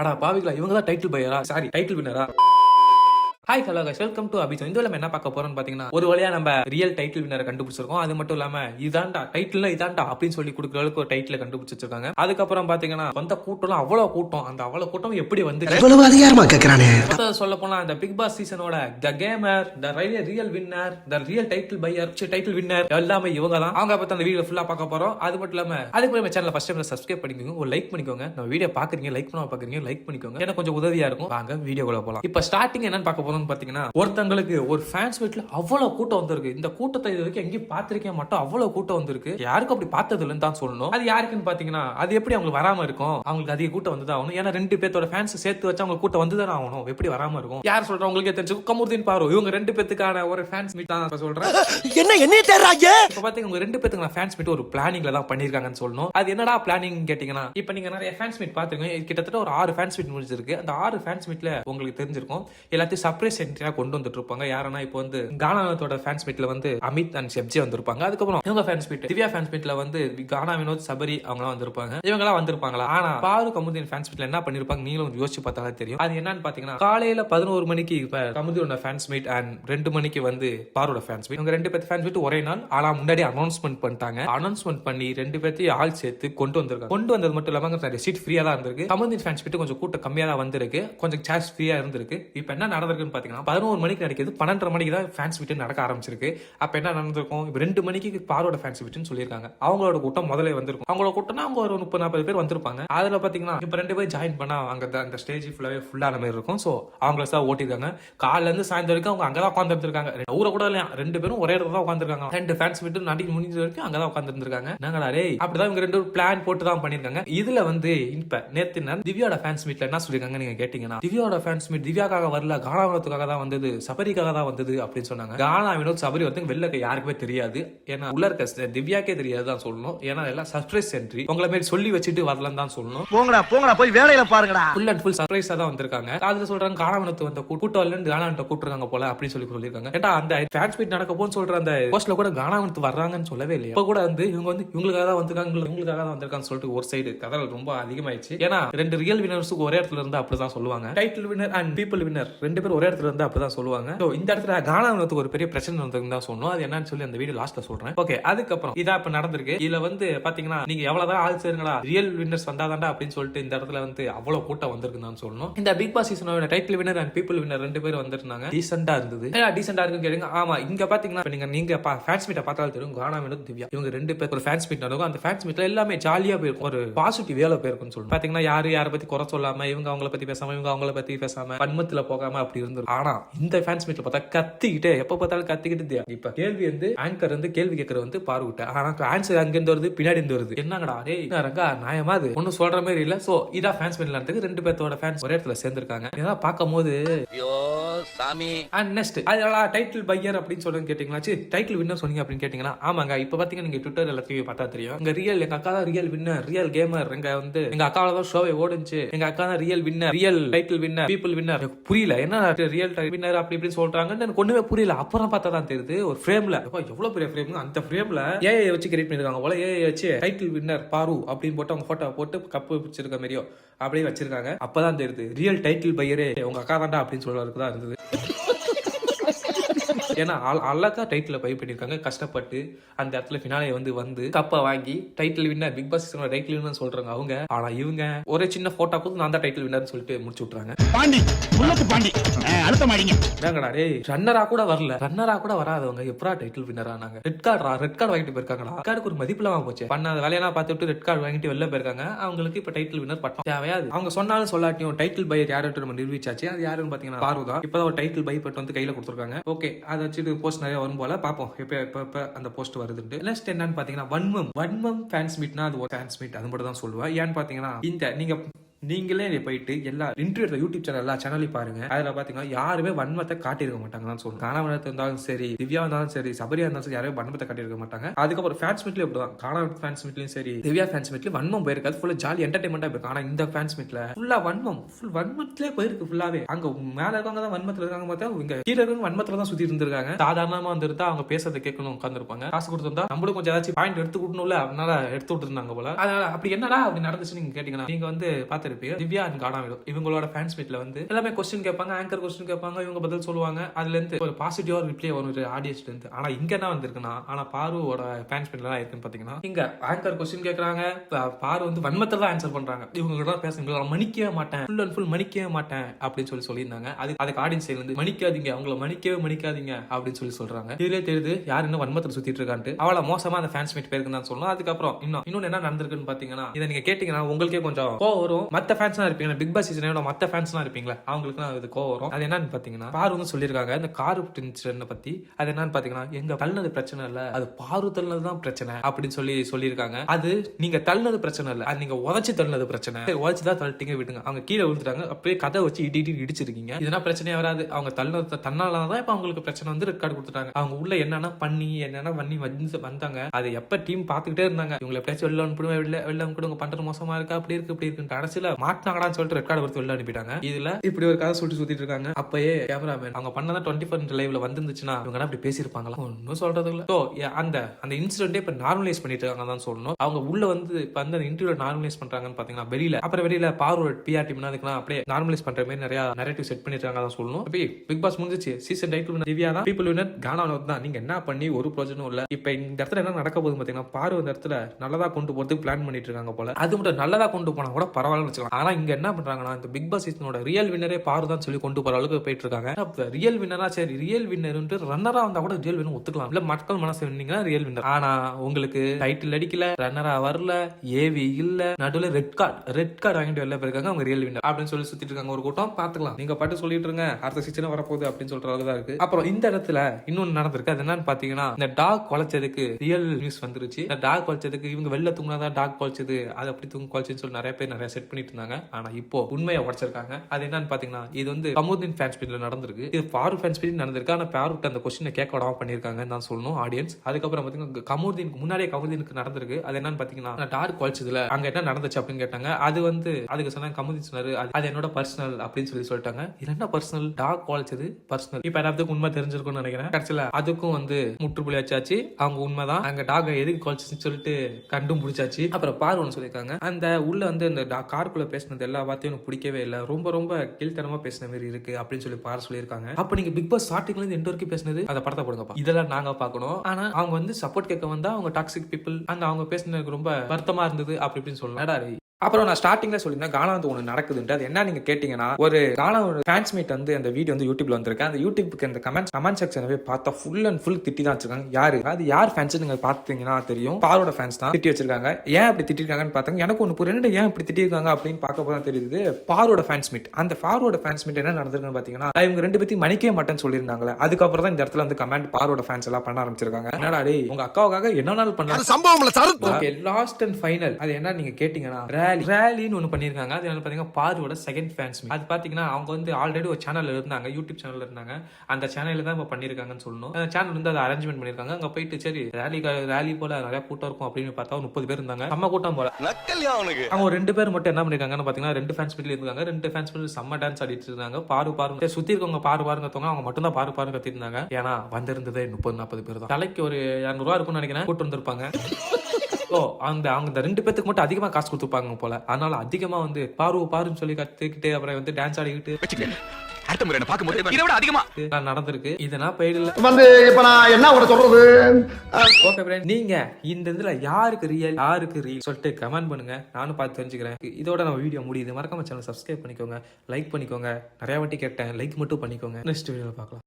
அடா பாவிகளா இவங்க தான் டைட்டில் பையரா sorry title வினரா hi hello guys. Welcome to Abhijan இந்த நம்ம என்ன பார்க்க போறோம்னு பாத்தீங்கன்னா ஒரு வழியா நம்ம ரியல் டைட்டில் வினரை கண்டுபிடிச்சிருக்கோம். அது மட்டும் இல்லாம இதாண்டா டைட்டில்னா இதாண்டா அப்படின்னு சொல்லி கொடுக்குற அளவுக்கு ஒரு டைட்டில் கண்டுபிடிச்சு வச்சிருக்காங்க அதுக்கப்புறம் பாத்தீங்கன்னா வந்த கூட்டம்லாம் அவ்வளவு கூட்டம். அந்த அவ்வளவு கூட்டம் எப்படி வந்து இவ்வளவு அதிகாரமா கேக்குறானே. சொல்ல போனா இந்த big pass சீசனோட the gamer the real winner the real title buyer title winner எல்லாமே இவங்க தான் அவங்க பத்தி அந்த வீடியோ ஃபுல்லா பார்க்க போறோம். அது மட்டும் இல்லாம அதுக்கு நம்ம சேனல் ஃபர்ஸ்ட் டைம் சப்ஸ்கிரைப் பண்ணிக்கோங்க. ஒரு லைக் பண்ணிக்கோங்க. நம்ம வீடியோ பாக்குறீங்க லைக் பண்ண பாக்குறீங்க லைக் பண்ணிக்கோங்க. எனக்கு கொஞ்சம் உதவியா இருக்கும். வாங்க வீடியோக்குள்ள போலாம். இப்ப ஸ்டார்டிங் என்னன்னு பார்க்க போறோம்னு பாத்தீங்கன்னா ஒருத்தங்களுக்கு ஒரு ஃபேன்ஸ் வீட்ல அவ்வளவு கூட்டம் வந்திருக்கு. இந்த கூட்டத்தை இது வரைக்கும் எங்கேயும் பார்த்திருக்கே மாட்டோம். அவ்வளவு கூட்டம் வந்திருக்கு. யாருக்கும் அப்படி பார்த்தது இல்லைன்னு தான் சொல்லணும். அது யாருக்குன்னு பாத்தீங்கன்னா அது எப்படி அவங்களுக்கு வராம இருக்கும்? அவங்களுக்கு அதிக கூட்டம் வந்து ஆகணும். ஏன்னா ரெண்டு பேர்த்தோட ஃபேன்ஸ் சேர்த்து வச்சு அவங்க கூட்டம் வந்து தானே ஆகணும். எப்படி வராம இருக்கும்? யார் சொல்றா? உங்களுக்கே தெரிஞ்சு. கமுர்தீன் பாரு இவங்க ரெண்டு பேத்துக்கான ஒரு ஃபேன்ஸ் மீட் தான் நான் சொல்றேன். என்ன என்ன தேர்றாங்க இப்ப பாத்தீங்க உங்க ரெண்டு பேத்துக்கு நான் ஃபேன்ஸ் மீட் ஒரு பிளானிங்ல தான் பண்ணிருக்காங்கன்னு சொல்லணும். அது என்னடா பிளானிங் கேட்டீங்கன்னா இப்ப நீங்க நிறைய ஃபேன்ஸ் மீட் பாத்துருக்கீங்க கிட்டத்தட்ட ஒரு ஆறு ஃபேன்ஸ் மீட் முடிஞ்சிருக்கு. அந்த ஆறு ஃபேன்ஸ் மீட்ல உங்களுக்கு தெரிஞ்சிருக்கும். எல்லாத்தையும் சர்ப்ரைஸ் என்ட்ரியா கொண்டு வந்துட்டு இருப்பாங்க யாருன்னா இப்போ வந்து கானாவினோட ஃபேன்ஸ் மீட்ல வந்து அமித் அண்ட் செப்ஜி வந்திருப்பாங்க. அதுக்கப்புறம் இவங்க ஃபேன்ஸ் மீட் திவ்யா ஃபேன்ஸ் மீட்ல வந்து கானா வினோத் சபரி அவங்களாம் வந்திருப்பாங்க. இவங்கலாம் வந்திருப்பாங்களா? ஆனா பாரு கமுதின் ஃபேன்ஸ் மீட்ல என்ன பண்ணிருப்பாங்க நீங்களும் கொஞ்சம் யோசிச்சு பார்த்தாலே தெரியும். அது என்னன்னு பாத்தீங்கன்னா காலையில பதினோரு மணிக்கு இப்போ கமுதியோட ஃபேன்ஸ் மீட் அண்ட் ரெண்டு மணிக்கு வந்து பாரோட ஃபேன்ஸ் மீட் இவங்க ரெண்டு பேர் ஃபேன்ஸ் மீட் ஒரே நாள். ஆனா முன்னாடி அனௌன்ஸ்மெண்ட் பண்ணிட்டாங்க. அனௌன்ஸ்மெண்ட் பண்ணி ரெண்டு பேர்த்தையும் ஆள் சேர்த்து கொண்டு வந்திருக்காங்க. கொண்டு வந்தது மட்டும் இல்லாம நிறைய சீட் ஃப்ரீயா தான் இருந்திருக்கு. கமுதின் ஃபேன்ஸ் மீட் கொஞ்சம் கூட்டம் கம்மியா தான் வந்திருக்கு. கொஞ்சம் சார்ஜ் ஃப்ரீயா இருந்திருக்கு. இப்போ என்ன நடக்குதுன்னு பார்த்தீங்கன்னா பதினோரு மணிக்கு நடக்குது பன்னெண்டரை மணிக்கு தான் ஃபேன்ஸ் வீட்டு நடக்க ஆரம்பிச்சிருக்கு. அப்போ என்ன நடந்திருக்கும்? இப்போ ரெண்டு மணிக்கு பாரோட ஃபேன்ஸ் வீட்டுன்னு சொல்லியிருக்காங்க. அவங்களோட கூட்டம் முதல்ல வந்திருக்கும். அவங்களோட கூட்டம்னா அவங்க ஒரு முப்பது நாற்பது பேர் வந்திருப்பாங்க. அதில் பார்த்தீங்கன்னா இப்போ ரெண்டு பேர் ஜாயின் பண்ணால் அங்கே அந்த- ஸ்டேஜ் ஃபுல்லாவே ஃபுல்லான மாதிரி இருக்கும். ஸோ அவங்கள தான் ஓட்டிருக்காங்க காலைல இருந்து சாயந்தரம் வரைக்கும் அவங்க அங்கதான் தான் இருக்காங்க ஊரை கூட இல்லையா? ரெண்டு பேரும் ஒரே இடத்துல தான் உட்காந்துருக்காங்க ரெண்டு ஃபேன்ஸ் மீட் நடிக்க முடிஞ்ச வரைக்கும் அங்கே தான் இருந்திருக்காங்க. நாங்களா ரே அப்படிதான் இவங்க ரெண்டு பிளான் போட்டு தான் பண்ணியிருக்காங்க. இதுல வந்து இப்போ நேத்து திவ்யாவோட ஃபேன்ஸ் மீட்ல என்ன சொல்லிருக்காங்க நீங்க கேட்டீங்கன்னா திவ்யாவோட ஃபேன்ஸ் மீட் திவ்யாக்காக வரல கானா வினோத்துக்காக தான் வந்தது சபரிக்காக தான் வந்தது அப்படின்னு சொன்னாங்க. கானா வினோத் சபரி வந்து வெளில யாருக்குமே தெரியாது. ஏன்னா உள்ள இருக்க திவ்யாக்கே தெரியாது தான் சொல்லணும். ஏன்னா எல்லாம் சர்ப்ரைஸ் என்ட்ரி உங்களை மாதிரி சொல்லி வச்சுட்டு வரலன்னு தான் சொல்லணும். போங்கடா போங்கடா போய் வேலையில பாருங்கடா. ஃபுல் அண்ட் ஃபுல் சர்ப்ரைஸா தான் வந்திருக்காங்க. அதுல சொல்றாங்க காணவனத்து வந்த கூ- கூட்டம் இல்லைன்னு கானாவனத்தை கூப்பிட்டுருக்காங்க போல அப்படின்னு சொல்லி சொல்லியிருக்காங்க. ஏன்டா அந்த ஃபேன்ஸ் மீட் நடக்க போன்னு சொல்ற அந்த போஸ்ட்ல கூட கானாவனத்து வர்றாங்கன்னு சொல்லவே இல்லையா? இப்ப கூட வந்து இவங்க வந்து இவங்களுக்காக தான் வந்திருக்காங்க இவங்க- இவங்களுக்காக தான் வந்திருக்காங்கன்னு சொல்லிட்டு ஒரு சைடு கதை ரொம்ப அதிகமாயிடுச்சு. ஏன்னா ரெண்டு ரியல் வினர்ஸுக்கு ஒரே இடத்துல இருந்து அப்படிதான் சொல்லுவாங்க. Title winner and people winner ரெண்டு பேரும் ஒரே இடத்துல இருந்து அப்படிதான் சொல்லுவாங்க. ஸோ இந்த இடத்துல கானாவனத்துக்கு ஒரு பெரிய பிரச்சனை வந்திருக்குன்னு தான் சொல்லணும். அது என்னன்னு சொல்லி அந்த வீடியோ லாஸ்ட்ல சொல்றேன். ஓகே அதுக்கப்புறம் இதா இப்ப நடந்திருக்கு. இதுல வந்து பாத்தீங்கன்னா நீங்க எவ்வளவுதான் ஆள் சேருங்களா ரியல் வின்னர்ஸ் வந்தாதான்டா அப்படின்னு சொல்லிட்டு இந்த இடத்துல வந்து அவ்வளவு கூட்டம் வந்திருக்குன்னு தான் சொல்லணும். இந்த big pass சீசனோட title winner and people winner ரெண்டு பேரும் வந்திருந்தாங்க. டீசெண்டா இருந்தது. டீசெண்டா இருக்கு கேளுங்க. ஆமா இங்க பாத்தீங்கன்னா நீங்க நீங்க ஃபேன்ஸ் மீட்டை பார்த்தாலும் தெரியும். கானா திவ்யா. இவங்க ரெண்டு பேர் ஒரு ஃபேன்ஸ் மீட் நடக்கும். அந்த ஃபேன்ஸ் மீட்ல எல்லாமே ஜாலியா போயிருக்கும். ஒரு பாசிட்டிவ் வேலை போயிருக்கும்னு சொல்லணும். பாத்தீங்கன்னா யாரு யாரை பத்தி குறை சொல்லாம இவங்க அவங்கள பத்தி பேசாம இவங்க அவங்கள பத்தி பேசாம பன்மத்துல போகாம அப்படி இருந்தது ஆனா இந்த ஃபேன்ஸ் மீட்ல பார்த்தா கத்திக்கிட்டே எப்ப பார்த்தாலும் கத்திக்கிட்டு. இப்ப கேள்வி வந்து ஆங்கர் வந்து கேள்வி கேட்கற வந்து பார்விட்ட ஆனா ஆன்சர் அங்க இருந்து வருது பின்னாடி இருந்து வருது. என்னங்கடா டேய் என்ன ரங்கா நியாயமா அது? ஒன்னும் சொல்ற மாதிரி இல்ல. சோ இதா ஃபேன்ஸ் மீட்ல நடந்தது ரெண்டு பேர்த்தோட ஃபேன்ஸ் ஒரே இடத்துல சேர்ந்திருக்காங்க. இதெல்லாம் பார்க்கும்போது ஐயோ சாமி. அண்ட் நெக்ஸ்ட் அதனால டைட்டில் பையர் அப்படின்னு சொல்லி கேட்டீங்களா? சி டைட்டில் வின்னர் சொன்னீங்க அப்படின்னு கேட்டீங்கன்னா ஆமாங்க. இப்ப பாத்தீங்கன்னா நீங்க ட்விட்டர் எல்லாத்தையும் பார்த்தா தெரியும். எங்க ரியல் எங்க அக்கா தான் ரியல் வின்னர் ரியல் கேமர் எங்க வந்து எங்க அக்காவில தான் ஷோவை ஓடுச்சு. எங்க அக்கா தான் real winner real title winner people winner புரியல. என்ன ரியல் வின்னர் அப்படி இப்படின்னு சொல்றாங்க எனக்கு ஒண்ணுமே புரியல. அப்புறம் பார்த்தா தான் தெரியுது. ஒரு ஃப்ரேம்ல எவ்வளவு பெரிய ஃப்ரேம் அந்த ஃப்ரேம்ல ஏஐ வச்சு கிரியேட் பண்ணிருக்காங்க போல. ஏஐ வச்சு டைட்டில் வின்னர் பாரு அப்படின்னு போட்டு அவங்க போட்டோ போட்டு கப்பு பிடிச்சிருக்க மாதிரியோ அப்படியே வச்சிருக்காங்க. அப்பதான் தெரியுது ரியல் டைட்டில் பையரே உங்க அக்கா தாண்டா அப்படின்னு சொல்றதுக்கு தான் இருந்தது. ஏன்னா அழ- அழகா டைட்டில் பை பண்ணிருக்காங்க கஷ்டப்பட்டு அந்த இடத்துல ஃபினாலே வந்து வந்து கப்பை வாங்கி title winner Bigg Boss title winner சொல்றாங்க அவங்க. ஆனா இவங்க ஒரே சின்ன போட்டோ கொடுத்து நான் தான் டைட்டில் வின்னர்னு சொல்லிட்டு முடிச்சு விட்டுறாங்க. பாண்டி முள்ளத்து பாண்டி. அடுத்த மாடிங்க என்னங்கடா டேய் ரன்னரா கூட வரல. ரன்னரா கூட வராதவங்க எப்படா டைட்டில் வின்னர் ஆனாங்க ரெட் கார்டா ரெட் கார்டு வாங்கிட்டு போயிருக்காங்கடா. கார்டுக்கு ஒரு மதிப்பு இல்லாம போச்சு. பண்ணாத வேலையெல்லாம் பார்த்துட்டு ரெட் கார்டு வாங்கிட்டு வெளில போயிருக்காங்க. அவங்களுக்கு இப்ப டைட்டில் வின்னர் பட்டம். தேவையாது. அவங்க சொன்னாலும் சொல்லாட்டியும் டைட்டில் பையர் யார்ட்டு நம்ம நிரூபிச்சாச்சு? அது யாருன்னு பாத்தீங்கன்னா பார்வதா இப்பதான் ஒரு டைட்டில் பை பட்டு வந்து கையில கொடுத்துருக்காங்க. ஓகே அதை வச்சுட்டு போஸ்ட் நிறைய வரும் போல பார்ப்போம். எப்ப எப்ப எப்போ அந்த போஸ்ட் வருதுன்ட்டு. நெக்ஸ்ட் என்னன்னு பாத்தீங்கன்னா வன்மம் வன்மம் ஃபேன்ஸ் மீட்னா அது ஒரு ஃபேன்ஸ் மீட் அது மட்டும் தான் சொல்லுவேன். ஏன்னு பாத்தீங்கன்னா இந்த நீங்க நீங்களே போயிட்டு எல்லா இன்டர்வியூ யூடியூப் சேனல் எல்லா சேனலையும் பாருங்க. அதுல பாத்தீங்கன்னா யாருமே வன்மத்தை காட்டியிருக்க மாட்டாங்க தான் சொல்லணும் இருந்தாலும் சரி திவ்யா இருந்தாலும் சரி சபரியா இருந்தாலும் சரி யாருமே வன்மத்தை காட்டியிருக்க மாட்டாங்க. அதுக்கப்புறம் ஃபேன்ஸ் மீட்லயும் இப்படிதான் காணா ஃபேன்ஸ் மீட்லயும் சரி திவ்யா ஃபேன்ஸ் மீட்லையும் வன்மம் போயிருக்காது. ஃபுல்லா ஜாலி என்டர்டைன்மெண்டா போயிருக்கு. ஆனா இந்த ஃபேன்ஸ் மீட்ல ஃபுல்லா வன்மம். ஃபுல் வன்மத்திலே போயிருக்கு ஃபுல்லாவே அங்க மேல இருக்கவங்க தான் வன்மத்தில் இருக்காங்க பார்த்தா இங்க கீழே இருக்கவங்க வன்மத்தில் தான் சுத்தி இருந்திருக்காங்க. சாதாரணமா வந்துருந்தா அவங்க பேசுறதை கேட்கணும் உட்காந்துருப்பாங்க காசு கொடுத்துருந்தா நம்மளும் கொஞ்சம் ஏதாச்சும் பாயிண்ட் எடுத்து கொடுக்கணும்ல அதனால எடுத்து விட்டுருந்தாங்க போல. அதனால அப்படி என்னடா அப்படி நடந்துச்சு நீங்க கேட்டீங்கன்னா நீங்க வந்து பார்த்து பார்த்திருப்பீங்க திவ்யா அண்ட் கானாவிலோ இவங்களோட ஃபேன்ஸ் மீட்ல வந்து எல்லாமே கொஸ்டின் கேட்பாங்க ஆங்கர் கொஸ்டின் கேட்பாங்க இவங்க பதில் சொல்லுவாங்க. அதுல இருந்து ஒரு பாசிட்டிவா ரிப்ளை வரும் ஒரு இருந்து. ஆனா இங்க என்ன வந்திருக்குன்னா ஆனா பாருவோட ஃபேன்ஸ் மீட்ல இருக்குன்னு பாத்தீங்கன்னா இங்க ஆங்கர் கொஸ்டின் கேட்குறாங்க. பாரு வந்து வன்மத்தில் தான் ஆன்சர் பண்றாங்க. இவங்க கூட தான் பேசுங்க மன்னிக்கவே மாட்டேன். ஃபுல் அண்ட் ஃபுல் மன்னிக்கவே மாட்டேன் அப்படின்னு சொல்லி சொல்லியிருந்தாங்க. அது அதுக்கு ஆடியன்ஸ் சைடுல இருந்து மன்னிக்காதீங்க அவங்கள மன்னிக்கவே மன்னிக்காதீங்க அப்படின்னு சொல்லி சொல்றாங்க. இதுலயே தெரியுது யார் இன்னும் வன்மத்தில் சுத்திட்டு இருக்கான்ட்டு. அவளை மோசமா அந்த ஃபேன்ஸ் மீட் பேருக்கு தான் சொல்லணும். அதுக்கப்புறம் இன்னும் இன்னொன்னு என்ன நடந்திருக்குன்னு பாத்தீங்கன்னா இதை நீங்க கேட்டீங்கன்னா உங்களுக்கே கொஞ்சம் கோவம் வரும். மற்ற ஃபேன்ஸ்லாம் இருப்பீங்க பிக் பாஸ் சீசனோட மற்ற ஃபேன்ஸ்லாம் இருப்பீங்களா? அவங்களுக்கு அது கோவம் வரும். அது என்னன்னு பார்த்தீங்கன்னா பாரு வந்து சொல்லியிருக்காங்க இந்த கார் இன்சிடென்ட் பத்தி. அது என்னன்னு பார்த்தீங்கன்னா எங்க தள்ளினது பிரச்சனை இல்ல அது பாரு தள்ளினது தான் பிரச்சனை அப்படின்னு சொல்லி சொல்லியிருக்காங்க. அது நீங்க தள்ளினது பிரச்சனை இல்ல அது நீங்க உதச்சு தள்ளினது பிரச்சனை. சரி, தான் தள்ளிட்டீங்க விட்டுங்க அவங்க கீழே விழுந்துட்டாங்க அப்படியே கதை வச்சு இடி இடி இடிச்சிருக்கீங்க. இதெல்லாம் பிரச்சனையே வராது. அவங்க தள்ளினது தன்னால தான் இப்ப அவங்களுக்கு பிரச்சனை வந்து ரெக்கார்டு கொடுத்துட்டாங்க. அவங்க உள்ள என்னென்ன பண்ணி என்னென்ன பண்ணி வந்து வந்தாங்க அது எப்ப டீம் பாத்துக்கிட்டே இருந்தாங்க. இவங்களை எப்படியாச்சும் வெளில அனுப்பிடுவேன் வெளில வெளில அனுப்பிடுங்க பண்றது மோசமா இருக்கா அப்படி இருக்கு இப்படி இருக்கு கடைசியில் மாட்டினாங்கடான்னு சொல்லிட்டு ரெக்கார்டு கொடுத்து வெளில அனுப்பிட்டாங்க. இதுல இப்படி ஒரு கதை சுட்டு சுத்திட்டு இருக்காங்க. அப்பயே கேமராமேன் அவங்க பண்ணதான் டுவெண்ட்டி ஃபோர் லைவ்ல வந்துருந்துச்சுன்னா இவங்க அப்படி பேசியிருப்பாங்களா? ஒன்றும் சொல்றது இல்லை. ஸோ அந்த அந்த இன்சிடென்ட்டே இப்போ நார்மலைஸ் பண்ணிட்டு இருக்காங்க தான் சொல்லணும். அவங்க உள்ள வந்து இப்போ அந்த இன்டர்வியூ நார்மலைஸ் பண்றாங்கன்னு பாத்தீங்கன்னா வெளியில அப்புறம் வெளியில பார்வோட பிஆர் டீம்னா அதுக்குலாம் அப்படியே நார்மலைஸ் பண்ற மாதிரி நிறைய நரேட்டிவ் செட் பண்ணிருக்காங்க தான் சொல்லணும். அப்படி பிக் பாஸ் முடிஞ்சிச்சு. சீசன் டைட்டில் திவ்யா தான் பீப்புள் வினர் கானா தான். நீங்க என்ன பண்ணி ஒரு பிரோஜனும் இல்ல. இப்ப இந்த இடத்துல என்ன நடக்க போகுது பாத்தீங்கன்னா பாரு இந்த இடத்துல நல்லதா கொண்டு போறதுக்கு பிளான் பண்ணிட்டு இருக்காங்க போல. அது மட்டும் நல்லதா கொண்டு போனா கூட பரவாயில்லன்னு வச்சுக்கலாம் ஆனா இங்க என்ன பண்றாங்கன்னா இந்த பிக் பாஸ் சீசனோட ரியல் வின்னரே பாரு தான் சொல்லி கொண்டு போற அளவுக்கு போயிட்டு இருக்காங்க ரியல் வின்னரா சரி ரியல் வின்னர்ன்ட்டு ரன்னரா வந்தா கூட ரியல் வின்னர் ஒத்துக்கலாம். இல்ல மக்கள் மனசு வந்தீங்கன்னா ரியல் வின்னர் ஆனா உங்களுக்கு டைட்டில் அடிக்கல ரன்னரா வரல ஏவி இல்ல நடுவில் ரெட் கார்டு ரெட் கார்டு வாங்கிட்டு வெளில போயிருக்காங்க அவங்க ரியல் வின்னர் அப்படின்னு சொல்லி சுத்திட்டு இருக்காங்க ஒரு கூட்டம். பாத்துக்கலாம் நீங்க பாட்டு சொல்லிட்டு இருங்க. அடுத்த சீசனும் வரப்போகுது அப்படின்னு சொல்ற அளவுக்கு தான் இருக்கு. அப்புறம் இந்த இடத்துல இன்னொன்னு நடந்திருக்கு. அது என்னன்னு பாத்தீங்கன்னா இந்த டாக் குலைச்சதுக்கு ரியல் நியூஸ் வந்துருச்சு. இந்த டாக் குலைச்சதுக்கு இவங்க வெளில தூங்கினாதான் டாக் குலைச்சது. அது அப்படி தூங்க குலைச்சுன்னு சொல்லி நிறைய பேர் நிறைய செட் பண்ணிட்டு இருந்தாங்க ஆனா இப்போ உண்மையை உடைச்சிருக்காங்க. அது என்னன்னு பாத்தீங்கன்னா இது வந்து கமுதீன் ஃபேன்ஸ் ஸ்பீட்ல நடந்திருக்கு. இது ஃபாரூக் ஃபேன்ஸ் ஸ்பீட் நடந்திருக்கு. ஆனா ஃபாரூக் அந்த கொஸ்டினை கேட்க விடாம பண்ணிருக்காங்கன்னு தான் சொல்லணும் ஆடியன்ஸ் அதுக்கப்புறம் பாத்தீங்கன்னா கமுதீனுக்கு முன்னாடியே கமுதீனுக்கு நடந்திருக்கு. அது என்னன்னு பாத்தீங்கன்னா டார்க் குழச்சதுல அங்க என்ன நடந்துச்சு அப்படின்னு கேட்டாங்க. அது வந்து அதுக்கு சொன்னாங்க கமுதீன் சொன்னாரு அது- என்னோட பர்சனல் அப்படின்னு சொல்லி சொல்லிட்டாங்க. இது என்ன பர்சனல் டாக் குழச்சது பர்சனல் இப்போ எல்லாத்துக்கும் உண்மை தெரிஞ்சிருக்கும்னு நினைக்கிறேன். கடைசியில அதுக்கும் வந்து முற்றுப்புள்ளி வச்சாச்சு. அவங்க உண்மைதான். அங்க டாக எதுக்கு குலைச்சுன்னு சொல்லிட்டு கண்டும் பிடிச்சாச்சு அப்புறம் பார்வன்னு சொல்லியிருக்காங்க. அந்த உள்ள வந்து அந்த கார்க்குள்ள காருக்குள்ள பேசினது எல்லா வார்த்தையும் எனக்கு பிடிக்கவே இல்லை. ரொம்ப ரொம்ப கீழ்த்தனமா பேசின மாதிரி இருக்கு அப்படின்னு சொல்லி பாரு சொல்லியிருக்காங்க. அப்ப நீங்க பிக் பாஸ் ஸ்டார்டிங்ல இருந்து எண்ட் வரைக்கும் பேசினது? அந்த படத்தை போடுங்கப்பா இதெல்லாம் நாங்க பார்க்கணும். ஆனா அவங்க வந்து சப்போர்ட் கேட்க வந்தா அவங்க டாக்ஸிக் பீப்புள் அந்த அவங்க பேசினதுக்கு ரொம்ப வருத்தமா இருந்தது அப்படி இப்படின்னு சொல்லலாம். அப்புறம் நான் ஸ்டார்டிங்ல சொல்லியிருந்தேன் கானா வந்து ஒன்று நடக்குதுன்ட்டு. அது என்ன நீங்க கேட்டீங்கன்னா ஒரு கானா ஒரு ஃபேன்ஸ் மீட் வந்து அந்த வீடியோ வந்து யூடியூப்ல வந்திருக்கு. அந்த யூடியூப்க்கு அந்த கமெண்ட் கமெண்ட் செக்ஷனவே பார்த்தா ஃபுல் அண்ட் ஃபுல் திட்டி தான் வச்சிருக்காங்க. யாரு? அது யார் ஃபேன்ஸ் நீங்க பார்த்தீங்கன்னா தெரியும். பாரோட ஃபேன்ஸ் தான். திட்டி வச்சிருக்காங்க. ஏன் அப்படி திட்டிருக்காங்கன்னு பார்த்தாங்க. எனக்கு ஒன்று புரியல ஏன் இப்படி திட்டிருக்காங்க அப்படின்னு பார்க்க போதான் தெரியுது. பாரோட ஃபேன்ஸ் மீட் அந்த பாரோட ஃபேன்ஸ் மீட் என்ன நடந்திருக்குன்னு பார்த்தீங்கன்னா இவங்க ரெண்டு பேத்தையும் மன்னிக்கவே மாட்டேன்னு சொல்லியிருந்தாங்களே. அதுக்கப்புறம் தான் இந்த இடத்துல வந்து கமெண்ட் பாரோட ஃபேன்ஸ் எல்லாம் பண்ண ஆரம்பிச்சிருக்காங்க. என்னடா டேய் உங்க அக்காவுக்காக என்ன நாள் பண்ணலாம். ஓகே லாஸ்ட் அண்ட் ஃபைனல் அது என்ன நீங்க கேட்டீங்கன்னா ரேலி ரேலின்னு ஒன்று பண்ணியிருக்காங்க. அது என்ன பாத்தீங்கன்னா பாருவோட செகண்ட் ஃபேன்ஸ் அது பாத்தீங்கன்னா அவங்க வந்து ஆல்ரெடி ஒரு சேனல்ல இருந்தாங்க யூடியூப் சேனல்ல இருந்தாங்க. அந்த சேனல்ல தான் இப்போ பண்ணியிருக்காங்கன்னு சொல்லணும். அந்த சேனல் வந்து அதை அரேஞ்ச்மெண்ட் பண்ணியிருக்காங்க. அங்க போயிட்டு சரி ரேலி ரேலி போல நிறைய கூட்டம் இருக்கும் அப்படின்னு பார்த்தா முப்பது பேர் இருந்தாங்க. நம்ம கூட்டம் போல. அவங்க ரெண்டு பேர் மட்டும் என்ன பண்ணிருக்காங்கன்னு பாத்தீங்கன்னா ரெண்டு ஃபேன்ஸ் மீட்ல இருக்காங்க ரெண்டு ஃபேன்ஸ் மீட்ல செம்ம டான்ஸ் ஆடிட்டு இருந்தாங்க. பாரு பாருங்க சுத்தி இருக்கவங்க பாரு பாருங்க அவங்க மட்டும் தான் பாரு பாரு கத்திட்டு இருந்தாங்க. ஏன்னா வந்திருந்ததே முப்பது நாற்பது பேர் தான். தலைக்கு ஒரு இரநூறுவா இருக்கும்னு நினைக்கிறேன். கூட்டு வந்திருப்பாங்க. ஓ அந்த அவங்க இந்த ரெண்டு பேத்துக்கு மட்டும் அதிகமா காசு கொடுத்துருப்பாங்க போல. அதனால அதிகமா வந்து பாரு பாருன்னு சொல்லி கத்துக்கிட்டு அப்புறம் வந்து டான்ஸ் ஆடிக்கிட்டு. அடுத்த முறை பார்க்கும்போது இதை விட அதிகமா. நான் நடந்திருக்கு. இதெல்லாம் போயிடல. வந்து இப்ப நான் என்ன சொல்றது? ஓகே ஃப்ரெண்ட் நீங்க இந்த இதுல யாருக்கு ரியல் யாருக்கு ரீல் சொல்லிட்டு கமெண்ட் பண்ணுங்க. நானும் பார்த்து தெரிஞ்சுக்கிறேன். இதோட நம்ம வீடியோ முடியுது. மறக்காம சேனல் சப்ஸ்கிரைப் பண்ணிக்கோங்க. லைக் பண்ணிக்கோங்க. நிறைய வாட்டி கேட்டேன். லைக் மட்டும் பண்ணிக்கோங்க. நெக்ஸ்ட் வீடியோல பார்க்கலாம்.